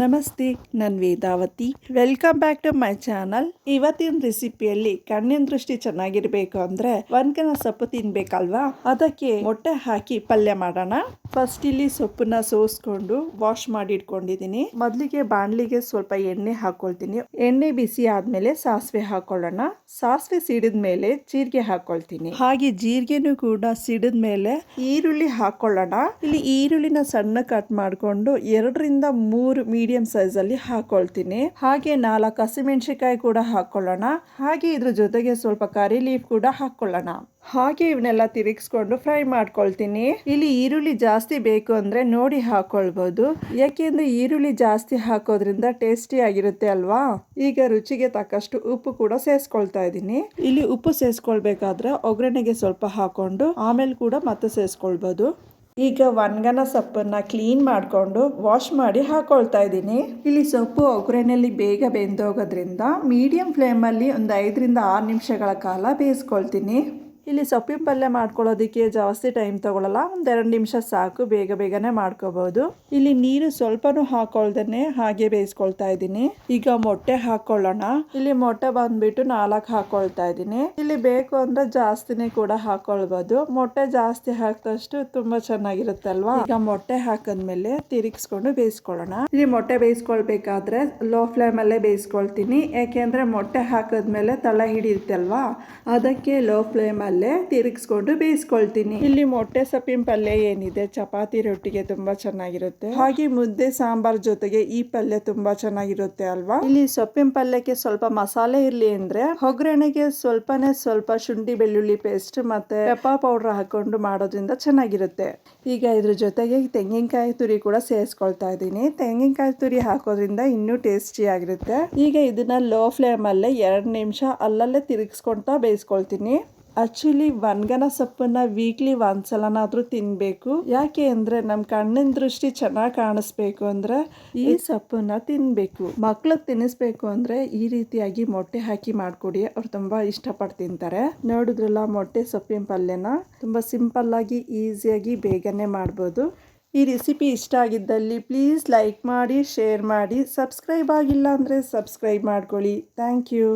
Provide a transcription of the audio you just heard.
ನಮಸ್ತೆ, ನಾನು Vedavati. Welcome back to my channel ಇವತ್ತಿನ ರೆಸಿಪಿಯಲ್ಲಿ ಕಣ್ಣಿನ ದೃಷ್ಟಿ ಚೆನ್ನಾಗಿರ್ಬೇಕು ಅಂದ್ರೆ ಒಂದ್ಕನ ಸೊಪ್ಪು ತಿನ್ಬೇಕಲ್ವಾ? ಅದಕ್ಕೆ ಮೊಟ್ಟೆ ಹಾಕಿ ಪಲ್ಯ ಮಾಡೋಣ. ಫಸ್ಟ್ ಇಲ್ಲಿ ಸೊಪ್ಪನ್ನ ಸೋಸ್ಕೊಂಡು ವಾಶ್ ಮಾಡಿ ಇಟ್ಕೊಂಡಿದೀನಿ ಮೊದಲಿಗೆ ಬಾಣಲಿಗೆ ಸ್ವಲ್ಪ ಎಣ್ಣೆ ಹಾಕೊಳ್ತೀನಿ. ಎಣ್ಣೆ ಬಿಸಿ ಆದ್ಮೇಲೆ ಸಾಸಿವೆ ಹಾಕೊಳ್ಳೋಣ. ಸಾಸಿವೆ ಸಿಡಿದ ಮೇಲೆ ಜೀರಿಗೆ ಹಾಕೊಳ್ತೀನಿ. ಹಾಗೆ ಜೀರಿಗೆನೂ ಕೂಡ ಸಿಡಿದ ಮೇಲೆ ಈರುಳ್ಳಿ ಹಾಕೊಳ್ಳೋಣ. ಇಲ್ಲಿ ಈರುಳ್ಳಿನ ಸಣ್ಣ ಕಟ್ ಮಾಡ್ಕೊಂಡು ಎರಡರಿಂದ ಮೂರು ಮೀಡಿಯಂ ಅಲ್ಲಿ ಹಾಕೊಳ್ತೀನಿ. ಹಾಗೆ ನಾಲ್ಕು ಹಸಿಮೆಣಸಿಕಾಯಿ ಕೂಡ ಹಾಕೊಳ್ಳೋಣ. ಹಾಗೆ ಇದ್ರ ಜೊತೆಗೆ ಸ್ವಲ್ಪ ಕರಿ ಲೀಫ್ ಕೂಡ ಹಾಕೊಳ್ಳೋಣ. ಹಾಗೆ ಇವನ್ನೆಲ್ಲ ತಿರುಗಿಸ್ಕೊಂಡು ಫ್ರೈ ಮಾಡ್ಕೊಳ್ತೀನಿ. ಇಲ್ಲಿ ಈರುಳ್ಳಿ ಜಾಸ್ತಿ ಬೇಕು ಅಂದ್ರೆ ನೋಡಿ ಹಾಕೊಳ್ಬಹುದು ಯಾಕೆಂದ್ರೆ ಈರುಳ್ಳಿ ಜಾಸ್ತಿ ಹಾಕೋದ್ರಿಂದ ಟೇಸ್ಟಿ ಆಗಿರುತ್ತೆ ಅಲ್ವಾ? ಈಗ ರುಚಿಗೆ ತಕ್ಕಷ್ಟು ಉಪ್ಪು ಕೂಡ ಸೇರಿಸ್ಕೊಳ್ತಾ ಇದ್ದೀನಿ. ಇಲ್ಲಿ ಉಪ್ಪು ಸೇರಿಸ್ಕೊಳ್ಬೇಕಾದ್ರೆ ಒಗ್ಗರಣೆಗೆ ಸ್ವಲ್ಪ ಹಾಕೊಂಡು ಆಮೇಲೆ ಕೂಡ ಮತ್ತೆ ಸೇರಿಸ್ಕೊಳ್ಬಹುದು ಈಗ ಒಣಗನ ಸೊಪ್ಪನ್ನ ಕ್ಲೀನ್ ಮಾಡಿಕೊಂಡು ವಾಶ್ ಮಾಡಿ ಹಾಕೊಳ್ತಾ ಇದ್ದೀನಿ. ಇಲ್ಲಿ ಸೊಪ್ಪು ಒಗ್ಗರಣೆಯಲ್ಲಿ ಬೇಗ ಬೆಂದೋಗೋದ್ರಿಂದ ಮೀಡಿಯಂ ಫ್ಲೇಮಲ್ಲಿ ಒಂದು ಐದರಿಂದ ಆರು ನಿಮಿಷಗಳ ಕಾಲ ಬೇಯಿಸ್ಕೊಳ್ತೀನಿ. ಇಲ್ಲಿ ಸೊಪ್ಪಿನ ಪಲ್ಯ ಮಾಡ್ಕೊಳ್ಳೋದಕ್ಕೆ ಜಾಸ್ತಿ ಟೈಮ್ ತಗೊಳ್ಳಲ್ಲ ಎರಡು ನಿಮಿಷ ಸಾಕು, ಬೇಗ ಬೇಗನೆ ಮಾಡ್ಕೋಬಹುದು ಇಲ್ಲಿ ನೀರು ಸ್ವಲ್ಪನೂ ಹಾಕೊಳ್ದೇ ಹಾಗೆ ಬೇಯಿಸ್ಕೊಳ್ತಾ ಇದ್ದೀನಿ. ಈಗ ಮೊಟ್ಟೆ ಹಾಕೊಳ್ಳೋಣ. ಇಲ್ಲಿ ಮೊಟ್ಟೆ ಬಂದ್ಬಿಟ್ಟು ನಾಲ್ಕು ಹಾಕೊಳ್ತಾ ಇದ್ದೀನಿ. ಇಲ್ಲಿ ಬೇಕು ಅಂದ್ರೆ ಜಾಸ್ತಿನೇ ಕೂಡ ಹಾಕೊಳ್ಬಹುದು ಮೊಟ್ಟೆ ಜಾಸ್ತಿ ಹಾಕಿದಷ್ಟು ತುಂಬಾ ಚೆನ್ನಾಗಿರುತ್ತೆ ಅಲ್ವಾ ಈಗ ಮೊಟ್ಟೆ ಹಾಕದ್ಮೇಲೆ ತಿರುಗಿಸ್ಕೊಂಡು ಬೇಯಿಸ್ಕೊಳ್ಳೋಣ. ಇಲ್ಲಿ ಮೊಟ್ಟೆ ಬೇಯಿಸ್ಕೊಳ್ಬೇಕಾದ್ರೆ ಲೋ ಫ್ಲೇಮ್ ಅಲ್ಲೇ ಬೇಯಿಸ್ಕೊಳ್ತೀನಿ. ಯಾಕೆಂದ್ರೆ ಮೊಟ್ಟೆ ಹಾಕದ್ಮೇಲೆ ತಳ ಹಿಡಿಯುತ್ತೆ ಅಲ್ವಾ ಅದಕ್ಕೆ ಲೋ ಫ್ಲೇಮ್ ಅಲ್ಲೇ ತಿರುಗಿಸ್ಕೊಂಡು ಬೇಯಿಸ್ಕೊಳ್ತೀನಿ. ಇಲ್ಲಿ ಮೊಟ್ಟೆ ಸೊಪ್ಪಿನ ಪಲ್ಯ ಏನಿದೆ? ಚಪಾತಿ ರೊಟ್ಟಿಗೆ ತುಂಬಾ ಚೆನ್ನಾಗಿರುತ್ತೆ. ಹಾಗೆ ಮುದ್ದೆ ಸಾಂಬಾರ್ ಜೊತೆಗೆ ಈ ಪಲ್ಯ ತುಂಬಾ ಚೆನ್ನಾಗಿರುತ್ತೆ ಅಲ್ವಾ? ಇಲ್ಲಿ ಸೊಪ್ಪಿನ ಪಲ್ಯಕ್ಕೆ ಸ್ವಲ್ಪ ಮಸಾಲೆ ಇರ್ಲಿ ಅಂದ್ರೆ ಒಗ್ಗರಣೆಗೆ ಸ್ವಲ್ಪನೇ ಸ್ವಲ್ಪ ಶುಂಠಿ ಬೆಳ್ಳುಳ್ಳಿ ಪೇಸ್ಟ್ ಮತ್ತೆ ಪೆಪ್ಪಾ ಪೌಡರ್ ಹಾಕೊಂಡು ಮಾಡೋದ್ರಿಂದ ಚೆನ್ನಾಗಿರುತ್ತೆ. ಈಗ ಇದ್ರ ಜೊತೆಗೆ ತೆಂಗಿನಕಾಯಿ ತುರಿ ಕೂಡ ಸೇರಿಸ್ಕೊಳ್ತಾ ಇದ್ದೀನಿ. ತೆಂಗಿನಕಾಯಿ ತುರಿ ಹಾಕೋದ್ರಿಂದ ಇನ್ನೂ ಟೇಸ್ಟಿ ಆಗಿರುತ್ತೆ. ಈಗ ಇದನ್ನ ಲೋ ಫ್ಲೇಮ್ ಅಲ್ಲೇ ಎರಡು ನಿಮಿಷ ಅಲ್ಲಲ್ಲೇ ತಿರುಗಿಸ್ಕೊಳ್ತಾ ಬೇಯಿಸ್ಕೊಳ್ತೀನಿ. ಆಕ್ಚುಲಿ ಒನ್ಗನ ಸೊಪ್ಪನ್ನ ವೀಕ್ಲಿ ಒಂದ್ಸಲನಾದ್ರೂ ತಿನ್ಬೇಕು ಯಾಕೆ ಅಂದ್ರೆ ನಮ್ ಕಣ್ಣಿನ ದೃಷ್ಟಿ ಚೆನ್ನಾಗಿ ಕಾಣಿಸ್ಬೇಕು ಅಂದ್ರೆ ಈ ಸೊಪ್ಪನ್ನ ತಿನ್ಬೇಕು ಮಕ್ಳಿಗೆ ತಿನ್ನಿಸ್ಬೇಕು ಅಂದ್ರೆ ಈ ರೀತಿಯಾಗಿ ಮೊಟ್ಟೆ ಹಾಕಿ ಮಾಡ್ಕೊಡಿ ಅವ್ರು ತುಂಬಾ ಇಷ್ಟಪಟ್ಟು ತಿಂತಾರೆ ನೋಡಿದ್ರಲ್ಲ ಮೊಟ್ಟೆ ಸೊಪ್ಪಿನ ಪಲ್ಯನ ತುಂಬಾ ಸಿಂಪಲ್ ಆಗಿ ಈಸಿಯಾಗಿ ಬೇಗನೆ ಮಾಡ್ಬೋದು ಈ ರೆಸಿಪಿ ಇಷ್ಟ ಆಗಿದ್ದಲ್ಲಿ ಪ್ಲೀಸ್ ಲೈಕ್ ಮಾಡಿ ಶೇರ್ ಮಾಡಿ ಸಬ್ಸ್ಕ್ರೈಬ್ ಆಗಿಲ್ಲ ಅಂದರೆ ಸಬ್ಸ್ಕ್ರೈಬ್ ಮಾಡ್ಕೊಳ್ಳಿ. Thank you